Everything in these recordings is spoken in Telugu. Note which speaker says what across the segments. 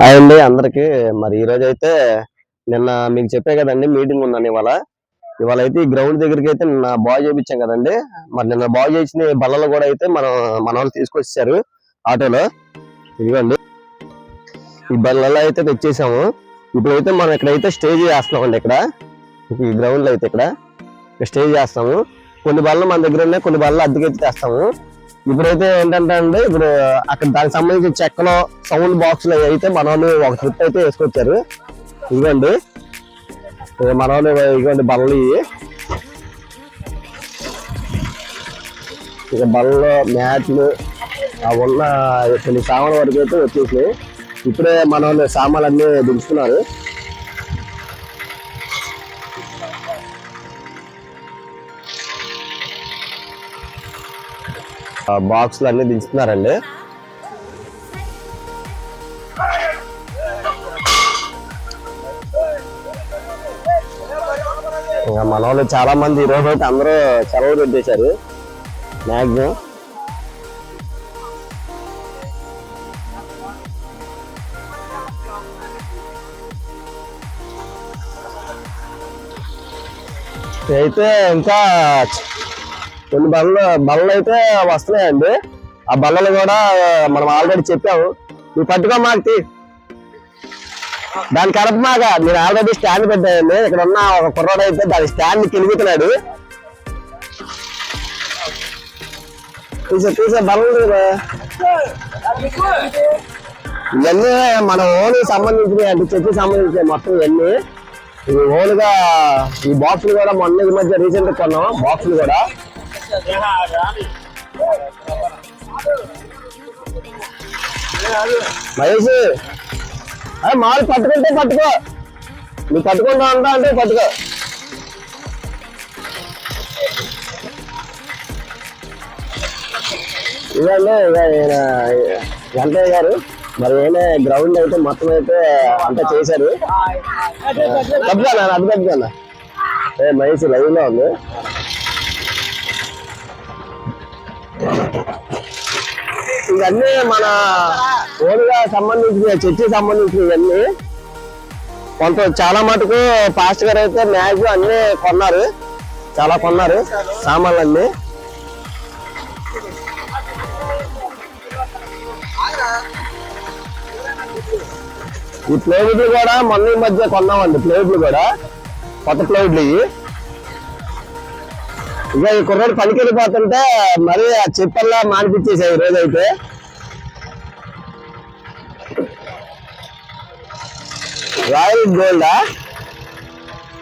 Speaker 1: హాయ్ అండి అందరికి. మరి ఈ రోజు అయితే నిన్న మీకు చెప్పే కదండి మీటింగ్ ఉందని ఇవాళ. ఇవాళ అయితే ఈ గ్రౌండ్ దగ్గరికి అయితే నిన్న బాగు చేయించాం కదండి. మరి నిన్న బాగు చేసిన బల్లలు కూడా అయితే మనం మన వాళ్ళు తీసుకొచ్చారు ఆటోలో. ఇదిగోండి. ఈ బల్లలు అయితే తెచ్చేసాము. ఇప్పుడైతే మనం ఇక్కడైతే స్టేజ్ చేస్తున్నామండి ఇక్కడ. ఈ గ్రౌండ్లో అయితే ఇక్కడ. స్టేజ్ చేస్తాము కొన్ని బల్లలు మన దగ్గర ఉన్నాయి కొన్ని బల్లలు అయితే తెస్తాము. ఇప్పుడైతే ఏంటంటే అండి ఇప్పుడు అక్కడ దానికి సంబంధించిన చెక్కలో సౌండ్ బాక్స్ అయితే మన వాళ్ళు ఒక ట్రిప్ అయితే వేసుకొచ్చారు ఇదిగోండి. ఇది మన ఇదిగోండి బల్లలు ఇవి. ఇక బల్లలు మ్యాట్లు అవి ఉన్న కొన్ని సామాన్ల వరకు అయితే వచ్చేసినాయి. ఇప్పుడే మన వాళ్ళు సామాన్లు అన్ని దించుతున్నారు బాక్స్లు అన్ని దించుతున్నారండి. ఇంకా మన వాళ్ళు చాలా మంది ఈ అయితే అందరూ సెలవు పెట్టేశారు. మ్యాక్సిమం అయితే ఇంకా కొన్ని బళ్ళు బళ్ళు అయితే వస్తున్నాయండి. ఆ బల్లలు కూడా మనం ఆల్రెడీ చెప్పాము. నువ్వు పట్టుకో మాకు తీ. దాని కడప మాక నేను ఆల్రెడీ స్టాండ్ పెట్టాయండి ఇక్కడ ఉన్న ఒక కుర్రాడు అయితే దాని స్టాండ్ కిలుగుతున్నాడు తీసే తీసే బల్లలు ఇవన్నీ మన ఓన్ సంబంధించినవి అంటే చెట్టు సంబంధించిన మొత్తం ఇవన్నీ. ఇవి ఓన్గా ఈ బాక్సులు కూడా మొన్న ఈ మధ్య రీసెంట్గా కొన్నాం బాక్సులు కూడా. మహేష్ అదే మాలు పట్టుకుంటే పట్టుకో నువ్వు పట్టుకుంటా ఉంటా అంటే పట్టుకో ఇదండి ఇక ఈయన వెంకయ్య గారు మరి ఏమే గ్రౌండ్ అయితే మొత్తం అయితే అంతా చేశారు తప్పుగా అది తప్పుగా ఏ మహేష్ లైవ్లో ఉంది ఇవన్నీ మన ఓన్గా సంబంధించిన చర్చి సంబంధించిన ఇవన్నీ కొంత చాలా మటుకు పాస్ట్ గారు అయితే మ్యాచ్ అన్నీ కొన్నారు. చాలా కొన్నారు సామాన్లు అన్ని ఈ ప్లేవుడ్లు కూడా మొన్న ఈ మధ్య కొన్నామండి ప్లేవుడ్లు కూడా. కొత్త ప్లేవుడ్లు ఇవి. ఇక ఈ కుర్రాడు పనికి వెళ్ళిపోతుంటే మరి ఆ చెప్పల్లా మానిపించేసాయి ఈ రోజు అయితే రాయల్ గోల్డా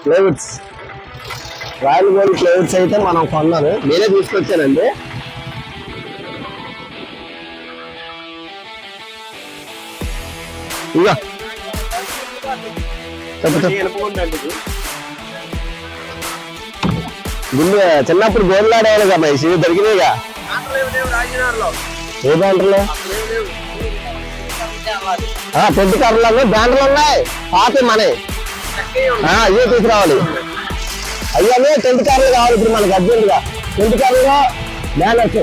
Speaker 1: ప్లేవుడ్స్ రాయల్ గోల్డ్ ప్లేవుడ్స్ అయితే మనం కొన్నాను. నేనే తీసుకొచ్చానండి. ఇక చెప్పు గుండె చిన్నప్పుడు గోల్లాడేవాళ్ళు కదా మహేష్ దొరికినాయిగా. ఏ బ్యాండ్లు? పెద్ద కర్రలు బ్యాండ్లు ఉన్నాయి. పాత మనే ఇవే తీసుకురావాలి. అయ్యానే టెంట్ కార్లు కావాలి ఇప్పుడు మనకి అర్జెంటుగా. టెంట్ కార్లో బ్యానర్స్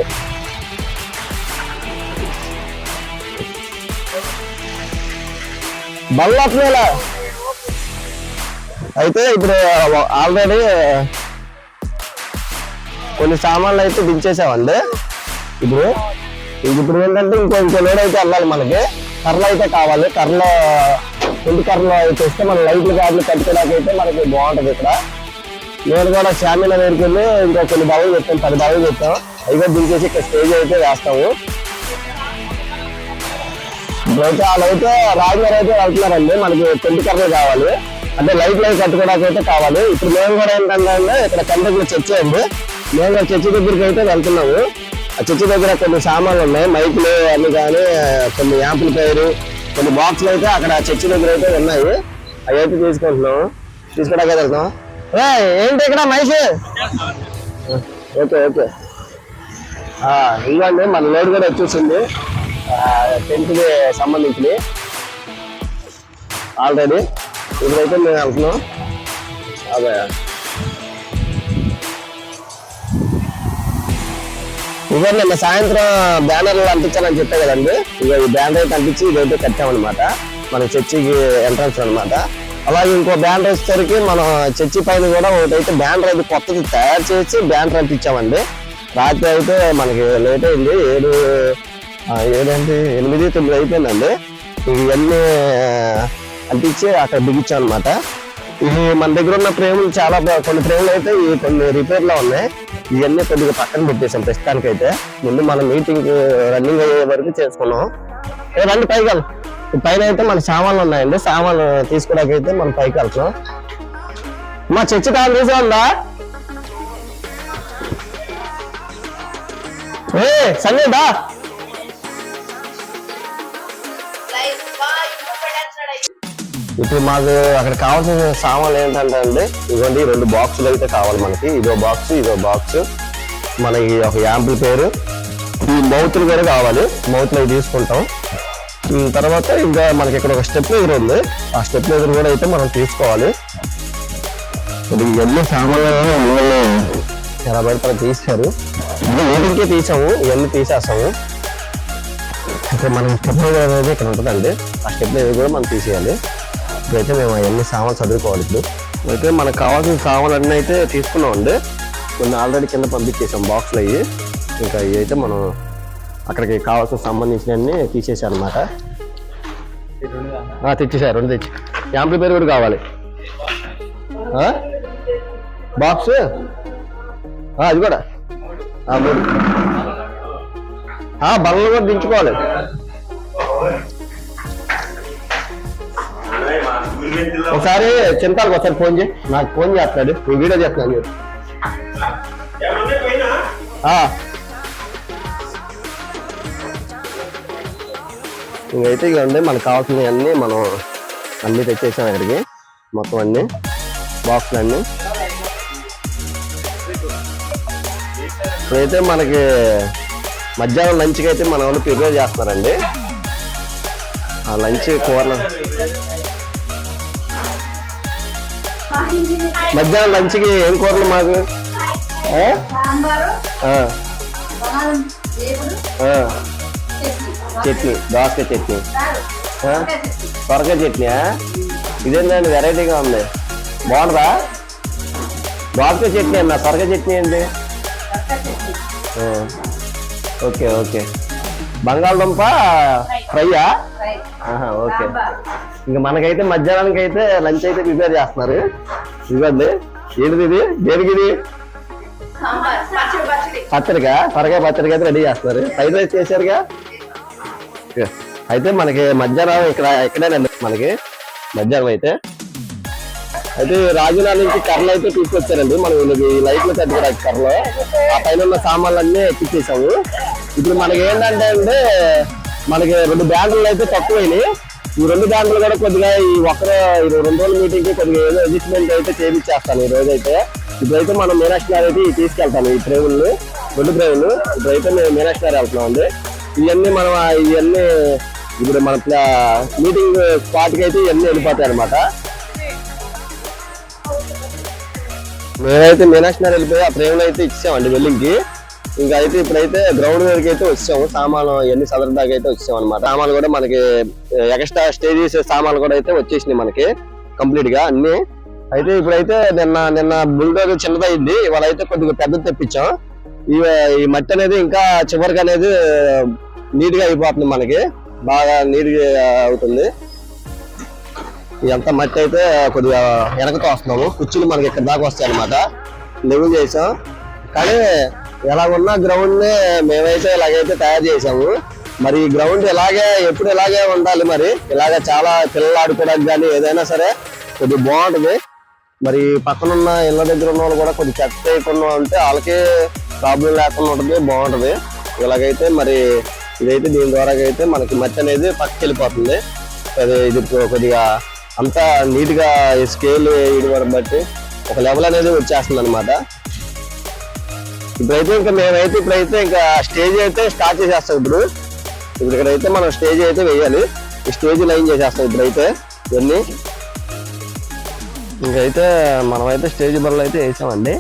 Speaker 1: బల్లట్లేలా అయితే ఇప్పుడు ఆల్రెడీ కొన్ని సామాన్లు అయితే దించేసామండి. ఇప్పుడు ఇప్పుడు ఏంటంటే ఇంకో ఇంకో లోడ్ అయితే వెళ్ళాలి మనకి. కర్రలు అయితే కావాలి. కర్రలు ఇంటి కర్రలు అయితే ఇస్తే మన లైట్లు కార్లు కట్టుకోవడానికి అయితే మనకి బాగుంటుంది ఇక్కడ. నేను కూడా శామిల దగ్గరికి వెళ్ళి ఇంకో కొన్ని బావులు చెప్తాం పది బావులు చెప్తాం అయితే దించేసి ఇక్కడ స్టేజ్ అయితే వేస్తాము. అయితే వాళ్ళైతే రాజుగారు అయితే వెళ్తున్నారండి. మనకి టెంట్ కర్రలు కావాలి. అంటే లైట్లు లైట్ కట్టుకోవడానికి అయితే కావాలి. ఇప్పుడు మేము కూడా ఏంటంటే ఇక్కడ కంటెక్ట్లో చర్చ ఉంది మేము చర్చి దగ్గరికి అయితే వెళ్తున్నాము. ఆ చర్చి దగ్గర కొన్ని సామాన్లు ఉన్నాయి. మైకులు అన్ని కానీ కొన్ని యాంప్లిఫైర్ కొన్ని బాక్స్లు అయితే అక్కడ చర్చి దగ్గర అయితే ఉన్నాయి. అవి అయితే తీసుకుంటున్నాం తీసుకోవడానికి వెళ్తున్నాం ఏ ఏంటి ఇక్కడ మహేష్ ఓకే ఓకే. ఇవ్వండి మన లోడ్ కూడా వచ్చేసింది. టెన్త్కి సంబంధించింది ఆల్రెడీ ఇప్పుడైతే మేము వెళ్తున్నాం. అదే. ఇదే నిన్న సాయంత్రం బ్యానర్లు అంటించాలని చెప్పా కదండి. ఇక ఈ బ్యానర్ అయితే అంటించి ఇదైతే కట్టామన్నమాట. మన చర్చికి ఎంట్రన్స్ అనమాట అలాగే ఇంకో బ్యానర్ వచ్చేసరికి మనం చర్చి పైన కూడా ఒకటైతే బ్యానర్ అయితే కొత్తది తయారు చేసి బ్యానర్ అంటించామండి. రాత్రి అయితే మనకి లేట్ అయింది ఏడు ఏడండి ఎనిమిది తొమ్మిది అయిపోయిందండి. ఇవన్నీ అంటించి అక్కడ బిగించాం అనమాట ఇవి మన దగ్గర ఉన్న ఫ్రేములు చాలా కొన్ని ఫ్రేములు అయితే ఈ కొన్ని రిపేర్లో ఉన్నాయి. ఇవన్నీ కొద్దిగా పక్కన పెట్టేసాం ప్రస్తుతానికి అయితే ముందు మన మీటింగ్ రన్నింగ్ అయ్యే వరకు చేసుకున్నాం. ఏ రండి పైకి వెళ్దాం. పైన అయితే మన సామాన్లు ఉన్నాయండి. సామాన్లు తీసుకోవడానికి అయితే మనం పైకి వెళ్తున్నాం. మా చర్చి తాను తీసుకుందా ఏ సంజయ్ ఇప్పుడు మాకు అక్కడ కావాల్సిన సామాన్లు ఏంటంటే అండి ఇదిగోండి రెండు బాక్సులు అయితే కావాలి మనకి. ఇదో బాక్స్ ఇదో బాక్స్ మనకి ఒక యాంపుల్ పేరు. ఈ మౌతులు కూడా కావాలి. మౌతులు అవి తీసుకుంటాం. తర్వాత ఇంకా మనకి ఇక్కడ ఒక స్టెప్ ఎదురు ఉంది. ఆ స్టెప్ ఎదురు కూడా అయితే మనం తీసుకోవాలి. ఇవన్నీ సామాన్లు ఎలా పెడతారో తీశారు. వీటికే తీసాము ఇవన్నీ తీసేస్తాము. ఇక్కడ మనం స్టెప్ అనేది ఇక్కడ ఉంటుందండి. ఆ స్టెప్ కూడా మనం తీసేయాలి. ఇప్పుడైతే మేము అవన్నీ సామాన్లు చదువుకోవాలి ఇప్పుడు? అయితే మనకు కావాల్సిన సామాన్లు అన్నీ అయితే తీసుకున్నాం అండి. కొన్ని ఆల్రెడీ కింద పంపించేసాం బాక్స్లు అవి ఇంకా ఇవి అయితే మనం అక్కడికి కావాల్సిన సంబంధించినవన్నీ తీసేసాం అనమాట తెచ్చేసారు రెండు తెచ్చి. యాంపుల్ పేరు కూడా కావాలి. బాక్స్ అది కూడా. బల్లలు కూడా దించుకోవాలి. ఒకసారి చింతాలకు ఒకసారి ఫోన్ చేయి. నాకు ఫోన్ చేస్తాడు. నేను వీడియో చేస్తున్నాను చెప్పి. ఇంకైతే ఇక ఉండే మనకు కావాల్సినవి అన్నీ మనం అన్నీ తెచ్చేసాం ఇక్కడికి. మొత్తం అన్నీ బాక్స్లు అన్నీ. ఇప్పుడైతే మనకి మధ్యాహ్నం లంచ్కి అయితే మన వాళ్ళు ప్రిపేర్ చేస్తున్నారండి ఆ లంచ్ కూరలు. మధ్యాహ్నం లంచ్కి ఏం కూరలు మాకు?
Speaker 2: చట్నీ
Speaker 1: దోసకాయ చట్నీ. త్వరగా చట్నీయా ఇదేంటండి వెరైటీగా ఉంది. బాగుంటుందా దోసకాయ చట్నీ అన్న త్వరగా చట్నీ ఏంటి? Okay okay. బంగాళదుంప ఫ్రైయా? ఓకే. ఇంకా మనకైతే మధ్యాహ్నానికి అయితే లంచ్ అయితే ప్రిపేర్ చేస్తున్నారు. ఇదిగోండి. ఏంటిది ఇది? దేనికి ఇది? పచ్చడిగా సొరకాయ పచ్చడిగా అయితే రెడీ చేస్తున్నారు. ఫ్రైడ్ రైస్ చేశారుగా. అయితే మనకి మధ్యాహ్నం ఇక్కడ ఇక్కడేనండి మనకి? మధ్యాహ్నం అయితే. అయితే రాజులా నుంచి కర్రలు అయితే తీసుకొచ్చారండి. మనం వీళ్ళకి ఈ లైట్లు తట్టుకోవడానికి కర్రలు. ఆ పైన ఉన్న సామాన్లు అన్ని ఎక్కించేసాము ఇప్పుడు మనకి ఏంటంటే అంటే మనకి రెండు బ్యాంకులు అయితే తక్కువైనాయి. ఈ రెండు బ్యాంకులు కూడా కొద్దిగా ఈ ఒక్క ఇరవై రెండు రోజుల మీటింగ్కి కొద్దిగా ఏదో అడ్జస్ట్మెంట్ అయితే చేయించేస్తాను ఈ రోజు అయితే ఇప్పుడైతే మనం మీనాక్షి గారు అయితే తీసుకెళ్తాను ఈ ట్రైన్లు రెండు ట్రైన్లు ఇప్పుడైతే మేము మీనాక్షి గారు వెళ్తున్నాం అండి. ఇవన్నీ మనం ఇవన్నీ ఇప్పుడు మన మీటింగ్ స్పాట్కి అయితే ఇవన్నీ వెళ్ళిపోతాయి అనమాట మేమైతే మీనాక్షి గారు వెళ్ళిపోయి ఆ ట్రైన్లు అయితే ఇచ్చామండి వెల్లింగ్కి ఇంకా అయితే ఇప్పుడైతే గ్రౌండ్ దగ్గరికి అయితే వచ్చాము. సామాను ఎన్ని సదర్ దాకా అయితే వచ్చాం అనమాట సామాన్లు కూడా మనకి ఎక్స్ట్రా స్టే చేసే సామాన్లు కూడా అయితే వచ్చేసినాయి మనకి కంప్లీట్గా అన్ని. అయితే ఇప్పుడైతే నిన్న నిన్న బుల్డోర్ చిన్నదైంది ఇవాళ అయితే కొద్దిగా పెద్దది తెప్పించాం. ఈ ఈ మట్టి అనేది ఇంకా చివరికి అనేది నీట్గా అయిపోతుంది మనకి. బాగా నీట్గా అవుతుంది. ఇదంతా మట్టి అయితే కొద్దిగా వెనకతో వస్తున్నాము. కుర్చీలు మనకి ఇక్కడ దాకా వస్తాయి అనమాట లెవెల్ చేసాం. కానీ ఎలా ఉన్న గ్రౌండ్ని మేమైతే ఇలాగైతే తయారు చేసాము మరి ఈ గ్రౌండ్ ఇలాగే ఎప్పుడు ఇలాగే ఉండాలి మరి? ఇలాగ చాలా పిల్లలు ఆడుకోవడానికి కానీ ఏదైనా సరే కొద్దిగా బాగుంటుంది. మరి పక్కనున్న ఇళ్ళ దగ్గర ఉన్న వాళ్ళు కూడా కొద్దిగా చెత్త వేయకుండా ఉంటే వాళ్ళకి ప్రాబ్లం లేకుండా ఉంటుంది బాగుంటుంది. ఇలాగైతే మరి ఇదైతే దీని ద్వారా అయితే మనకి మట్టి అనేది పక్కకి వెళ్ళిపోతుంది. అది ఇది కొద్దిగా అంతా నీట్గా స్కేల్ వేయడం బట్టి ఒక లెవెల్ అనేది వచ్చేస్తుంది అనమాట ఇప్పుడైతే ఇంకా మేమైతే ఇప్పుడైతే ఇంకా స్టేజ్ అయితే స్టార్ట్ చేసేస్తాం ఇప్పుడు. ఇప్పుడు ఇక్కడైతే మనం స్టేజ్ అయితే వేయాలి. ఈ స్టేజ్ లైన్ చేసేస్తాం ఇప్పుడైతే ఇవన్నీ. ఇంకైతే మనమైతే స్టేజ్ బళ్ళు అయితే వేసామండి.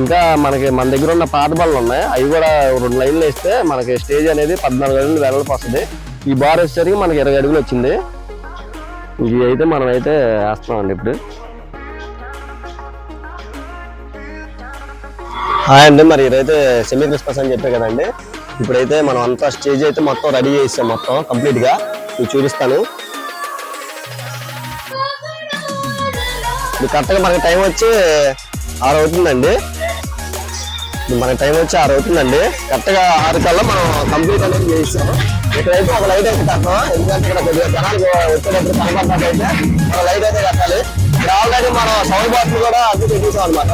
Speaker 1: ఇంకా మనకి మన దగ్గర ఉన్న పాత బళ్ళు ఉన్నాయి. అవి కూడా రెండు లైన్లు వేస్తే మనకి స్టేజ్ అనేది పద్నాలుగు అడుగులు వెడల్పు వస్తుంది. ఈ బార్ వచ్చేసరికి మనకి ఇరవై అడుగులు వచ్చింది. ఇవి అయితే మనమైతే వేస్తామండి ఇప్పుడు. హాయ్ అండి. మరి ఈరోజైతే సెమీ క్రిస్మస్ అని చెప్పే కదండి. ఇప్పుడైతే మనం అంతా స్టేజ్ అయితే మొత్తం రెడీ చేసాం మొత్తం కంప్లీట్గా మీకు చూపిస్తాను. ఇప్పుడు కరెక్ట్గా మనకి టైం వచ్చి ఆరు అవుతుందండి. ఇప్పుడు మనకి టైం వచ్చి ఆరు అవుతుందండి. కరెక్ట్గా ఆరు కల్లా మనం కంప్లీట్ అనేది చేయిస్తాం ఇక్కడైతే ఒక లైట్ అయితే కట్టాం ఎందుకంటే ఇక్కడ కొద్దిగా జనాలు వచ్చేటప్పుడు కనపడతారు అయితే. ఒక లైట్ అయితే కట్టాలి. ఇక్కడ ఆల్రెడీ మనం సౌండ్ బాక్స్ కూడా అన్ని పెట్టేసాం అనమాట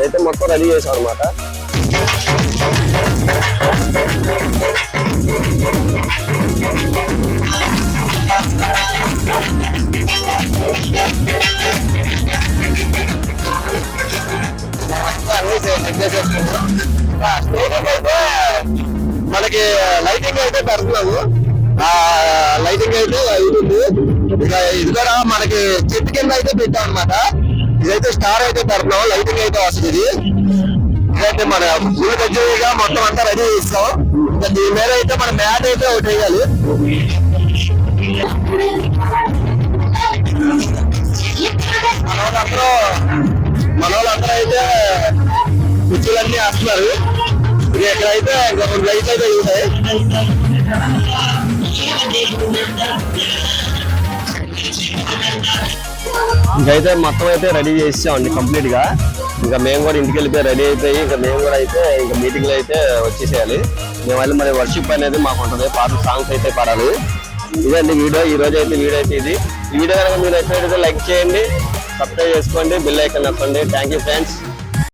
Speaker 1: అయితే మొత్తం రెడీ చేసాం అనమాట మనకి లైటింగ్ అయితే పెడుతున్నాము. ఆ లైటింగ్ అయితే అవుతుంది ఇక ఇది కూడా మనకి చెట్టు కింద అయితే పెట్టాం అనమాట ఇదైతే స్టార్ అయితే పెడతాం లైటింగ్ అయితే వస్తుంది ఇదైతే మన ఊరి దగ్గరగా మొత్తం అంతా రెడీ చేస్తాం ఇంకా దీని మీద అయితే మన మ్యాట్ అయితే ఒకటి వేయాలి. మన వాళ్ళందరూ మన వాళ్ళందరూ అయితే కుర్చీలన్నీ వేస్తున్నారు ఇది ఎక్కడైతే ఇంకా అయితే ఉంటాయి ఇంకైతే మొత్తం అయితే రెడీ చేసామండి కంప్లీట్గా ఇంకా మేము కూడా ఇంటికి వెళ్ళిపోయి రెడీ అయిపోయి ఇంకా మేము కూడా అయితే ఇంకా మీటింగ్లో అయితే వచ్చేసేయాలి. మేము మరి వర్షిప్ అనేది మాకు ఉంటుంది పాత సాంగ్స్ అయితే పాడాలి. ఇదండి వీడియో ఈ రోజు అయితే వీడియో అయితే ఇది. ఈ వీడియో కనుక మీరు నచ్చినట్టు లైక్ చేయండి సబ్స్క్రైబ్ చేసుకోండి బిల్ ఐకన్ నొక్కండి. Thank you friends.